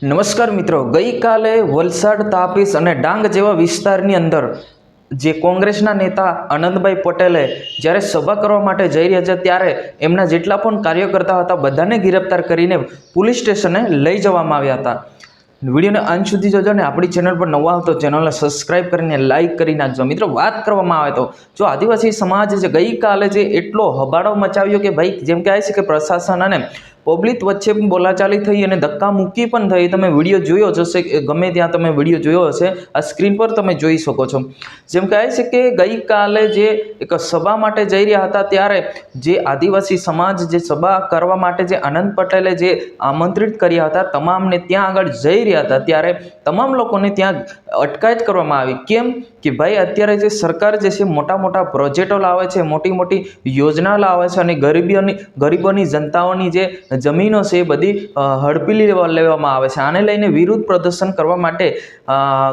નમસ્કાર મિત્રો, ગઈકાલે વલસાડ તાપીસ અને ડાંગ જેવા વિસ્તારની અંદર જે કોંગ્રેસના નેતા આનંદભાઈ પટેલે જ્યારે સભા કરવા માટે જઈ રહ્યા છે, ત્યારે એમના જેટલા પણ કાર્યકર્તા હતા, બધાને ગિરફ્તાર કરીને પોલીસ સ્ટેશને લઈ જવામાં આવ્યા હતા. વિડીયોને અંત સુધી જોજો ને આપણી ચેનલ પર નવા આવતો ચેનલને સબસ્ક્રાઇબ કરીને લાઇક કરી નાખજો. મિત્રો, વાત કરવામાં આવે તો, જો આદિવાસી સમાજ જે ગઈકાલે જે એટલો હબાડો મચાવ્યો કે ભાઈ, જેમ કહે છે કે પ્રશાસન અને પબ્લિક વચ્ચે પણ બોલાચાલી થઈ અને ધક્કા મૂકી પણ થઈ. તમે વીડિયો જોયો જ હશે ગમે ત્યાં તમે વીડિયો જોયો હશે, આ સ્ક્રીન પર તમે જોઈ શકો છો. જેમ કહે છે કે ગઈકાલે જે એક સભા માટે જઈ રહ્યા હતા, ત્યારે જે આદિવાસી સમાજ જે સભા કરવા માટે જે આનંદ પટેલે જે આમંત્રિત કર્યા હતા, તમામને ત્યાં આગળ જઈ રહ્યા હતા, ત્યારે તમામ લોકોને ત્યાં અટકાયત કરવામાં આવી. કેમ કે ભાઈ, અત્યારે જે સરકાર જે છે, મોટા મોટા પ્રોજેક્ટો લાવે છે, મોટી મોટી યોજના લાવે છે અને ગરીબીઓની, ગરીબોની જનતાઓની જે જમીનો છે એ બધી હડપી લેવા- લેવામાં આવે છે. આને લઈને વિરોધ પ્રદર્શન કરવા માટે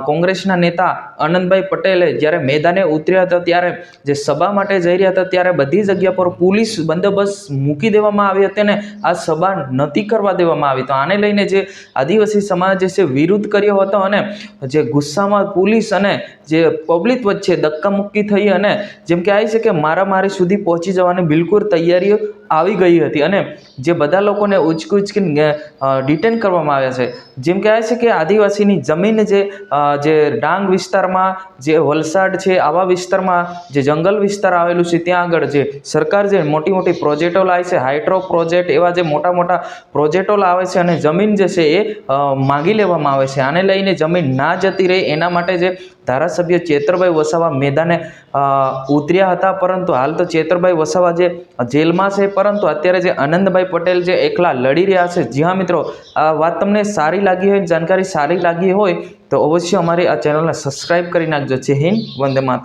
કોંગ્રેસના નેતા આનંદભાઈ પટેલે જ્યારે મેદાને ઉતર્યા હતા, ત્યારે જે સભા માટે જઈ રહ્યા હતા, ત્યારે બધી જગ્યા પર પોલીસ બંદોબસ્ત મૂકી દેવામાં આવી હતી અને આ સભા નહોતી કરવા દેવામાં આવી. તો આને લઈને જે આદિવાસી સમાજે છે, વિરોધ કર્યો હતો અને જે ગુસ્સામાં પોલીસ અને જે પબ્લિક વચ્ચે ધક્કામુક્કી થઈ અને જેમ કે આવી છે કે મારામારી સુધી પહોંચી જવાની બિલકુલ તૈયારીઓ આવી ગઈ હતી અને જે બધા લોકોને ઉચકી ઉચકીને ડિટેન કરવામાં આવ્યા છે. જેમ કે આવે છે કે આદિવાસીની જમીન જે જે ડાંગ વિસ્તારમાં, જે વલસાડ છે, આવા વિસ્તારમાં, જે જંગલ વિસ્તાર આવેલું છે, ત્યાં આગળ જે સરકાર જે મોટી મોટી પ્રોજેક્ટો લાવે છે, હાઇડ્રો પ્રોજેક્ટ એવા જે મોટા મોટા પ્રોજેક્ટો લાવે છે અને જમીન જે છે એ માગી લેવામાં આવે છે. આને લઈને જમીન ના જતી રહે એના માટે જે ધારાસભ્ય ચેતરભાઈ વસાવા મેદાને ઉતર્યા હતા. પરંતુ હાલ તો ચેતરભાઈ વસાવા જે જેલમાં છે પરંતુ અત્યારે જે આનંદભાઈ પટેલ જે એકલા લડી રહ્યા છે, જી હા મિત્રો, આ વાત તમને સારી લાગી હોય, જાણકારી સારી લાગી હોય, તો અવશ્ય અમારી આ ચેનલને સબસ્ક્રાઈબ કરી નાખજો. જય હિન્દ, વંદે માતરમ